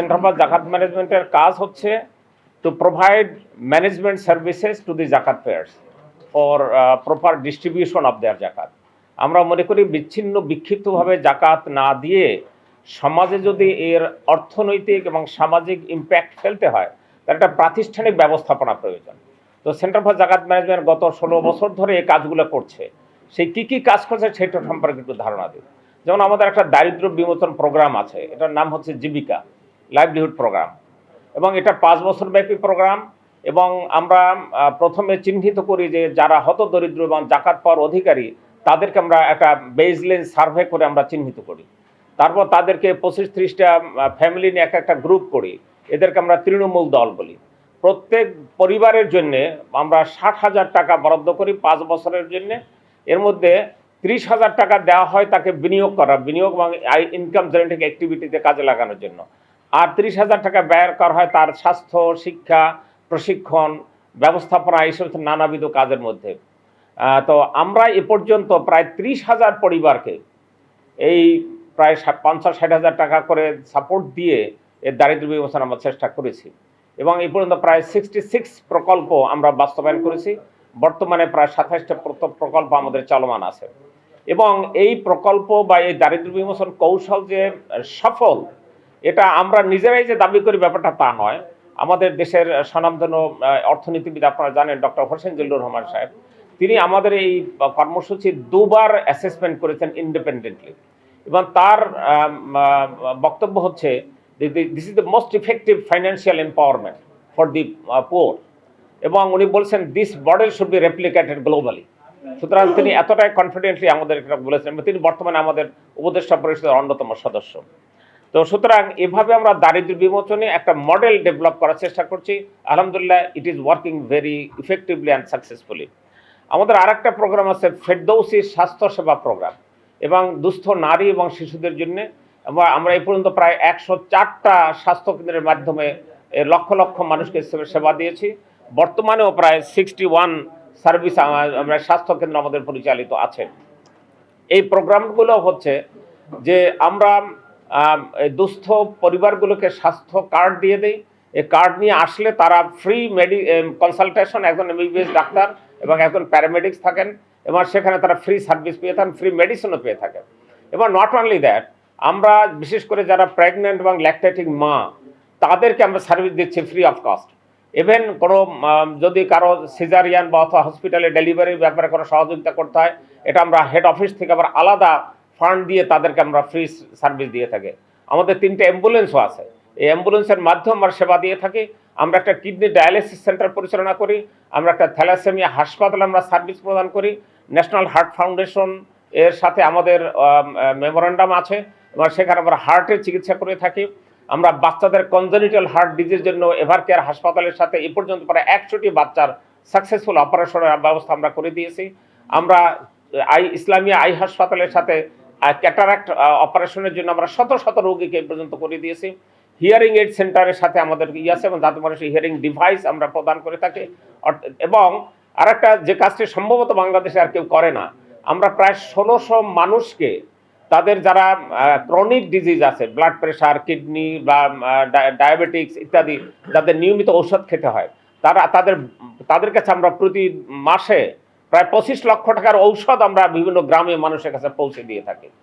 Centre for জাকাত ম্যানেজমেন্টের কাজ হচ্ছে to provide management services to the জাকাত payers for proper distribution of their জাকাত আমরা মনে করি বিচ্ছিন্ন বিক্ষিপ্তভাবে জাকাত না দিয়ে সমাজে যদি এর অর্থনৈতিক এবং সামাজিক ইম্প্যাক্ট ফেলতে হয়, তার একটা প্রাতিষ্ঠানিক ব্যবস্থাপনা প্রয়োজন। তো সেন্টার ফর জাকাত ম্যানেজমেন্ট গত ষোলো বছর ধরে এই কাজগুলো করছে। সেই কী কী কাজ করছে সেটা সম্পর্কে একটু ধারণা দিই যেমন আমাদের একটা দারিদ্র বিমোচন প্রোগ্রাম আছে, এটার নাম হচ্ছে জীবিকা। লাইভলিহুড প্রোগ্রাম এবং এটা পাঁচ বছর ব্যাপী প্রোগ্রাম এবং আমরা প্রথমে চিহ্নিত করি যে যারা হত দরিদ্র এবং জাকাত পাওয়ার অধিকারী, তাদেরকে আমরা একটা বেজলেন সার্ভে করে আমরা চিহ্নিত করি। তারপর তাদেরকে পঁচিশ ত্রিশটা ফ্যামিলি নিয়ে এক একটা গ্রুপ করি। এদেরকে আমরা তৃণমূল দল বলি। প্রত্যেক পরিবারের জন্যে আমরা ষাট হাজার টাকা বরাদ্দ করি পাঁচ বছরের জন্য। এর মধ্যে ত্রিশ হাজার টাকা দেওয়া হয় তাকে বিনিয়োগ করা, বিনিয়োগ এবং ইনকাম জেনারেটিং অ্যাক্টিভিটিতে কাজে লাগানোর জন্য। আর তিরিশ হাজার টাকা ব্যয় করা হয় তার স্বাস্থ্য, শিক্ষা, প্রশিক্ষণ, ব্যবস্থাপনা, এইসব নানাবিধ কাজের মধ্যে। তো আমরা এ পর্যন্ত প্রায় ত্রিশ হাজার পরিবারকে এই প্রায় পঞ্চাশ ষাট হাজার টাকা করে সাপোর্ট দিয়ে এর দারিদ্র বিমোচন আমরা চেষ্টা করেছি। এবং এই পর্যন্ত প্রায় সিক্সটি সিক্স প্রকল্প আমরা বাস্তবায়ন করেছি। বর্তমানে প্রায় সাতাশটা প্রকল্প আমাদের চলমান আছে। এবং এই প্রকল্প বা এই দারিদ্র বিমোচন কৌশল যে সফল এটা আমরা নিজেরাই যে দাবি করি ব্যাপারটা তা নয়। আমাদের দেশের স্বনামধন্য অর্থনীতিবিদ আপনারা জানেন, ডক্টর হোসেন জিল্লুর রহমান সাহেব। তিনি আমাদের এই কর্মসূচি দুবার অ্যাসেসমেন্ট করেছেন ইন্ডিপেন্ডেন্টলি এবং তার বক্তব্য হচ্ছে this is the most effective financial empowerment for the poor এবং উনি বলছেন this model should be replicated globally সুতরাং তিনি এতটাই কনফিডেন্টলি আমাদের বলেছেন। তিনি বর্তমানে আমাদের উপদেষ্টা পরিষদের অন্যতম সদস্য। তো সুতরাং এভাবে আমরা দারিদ্র বিমোচনে একটা মডেল ডেভেলপ করার চেষ্টা করছি। আলহামদুলিল্লাহ it is working very effectively and successfully আমাদের আরেকটা প্রোগ্রাম আছে ফেরদৌসি স্বাস্থ্যসেবা প্রোগ্রাম এবং দুস্থ নারী এবং শিশুদের জন্য। আমরা এই পর্যন্ত প্রায় একশো চারটা স্বাস্থ্যকেন্দ্রের মাধ্যমে লক্ষ লক্ষ মানুষকে সেবা দিয়েছি। বর্তমানেও প্রায় সিক্সটি ওয়ান সার্ভিস আমরা স্বাস্থ্যকেন্দ্র আমাদের পরিচালিত আছে। এই প্রোগ্রামগুলো হচ্ছে যে আমরা দুস্থ পরিবারগুলোকে স্বাস্থ্য কার্ড দিয়ে দেয় এই কার্ড নিয়ে আসলে তারা ফ্রি মেডি কনসালটেশন একজন এমবিবিএস ডাক্তার এবং একজন প্যারামেডিক্স থাকেন এবং সেখানে তারা ফ্রি সার্ভিস পেয়ে থাকেন ফ্রি মেডিসিনও পেয়ে থাকেন। এবং নট অনলি দ্যাট আমরা বিশেষ করে যারা প্রেগনেন্ট এবং ল্যাকটেটিং মা, তাদেরকে আমরা সার্ভিস দিচ্ছি ফ্রি অফ কস্ট ইভেন কোনো যদি কারও সিজারিয়ান বা অথবা হসপিটালে ডেলিভারির ব্যাপারে কোনো সহযোগিতা করতে হয়, এটা আমরা হেড অফিস থেকে আবার আলাদা ফান্ড দিয়ে তাদেরকে আমরা ফ্রি সার্ভিস দিয়ে থাকি। আমাদের তিনটে অ্যাম্বুলেন্সও আছে। এই অ্যাম্বুলেন্সের মাধ্যমে আমরা সেবা দিয়ে থাকি। আমরা একটা কিডনি ডায়ালিসিস সেন্টার পরিচালনা করি। আমরা একটা থ্যালাসেমিয়া হাসপাতাল আমরা সার্ভিস প্রদান করি। ন্যাশনাল হার্ট ফাউন্ডেশন এর সাথে আমাদের মেমোরান্ডাম আছে। এবং সেখানে আমরা হার্টের চিকিৎসা করে থাকি। আমরা বাচ্চাদের কনজেনিটাল হার্ট ডিজির জন্য এভার কেয়ার হাসপাতালের সাথে এ পর্যন্ত প্রায় একশোটি বাচ্চার সাকসেসফুল অপারেশনের ব্যবস্থা আমরা করে দিয়েছি। আমরা আই, ইসলামিয়া আই হাসপাতালের সাথে ক্যাটারাক্ট অপারেশনের জন্য আমরা শত শত রোগীকে পর্যন্ত করে দিয়েছি। হিয়ারিং এইড সেন্টারের সাথে আমাদের ই আছে এবং যাতে মানুষের হিয়ারিং ডিভাইস আমরা প্রদান করে থাকি। এবং আরেকটা যে কাজটি সম্ভবত বাংলাদেশে আর কেউ করে না, আমরা প্রায় ষোলোশো মানুষকে তাদের যারা ক্রনিক ডিজিজ আছে ব্লাড প্রেশার কিডনি বা ডায়াবেটিক্স ইত্যাদি, যাদের নিয়মিত ঔষধ খেতে হয়, তারা, তাদের তাদের কাছে আমরা প্রতি মাসে প্রায় পঁচিশ লক্ষ টাকার ঔষধ আমরা বিভিন্ন গ্রামে মানুষের কাছে পৌঁছে দিয়ে থাকি।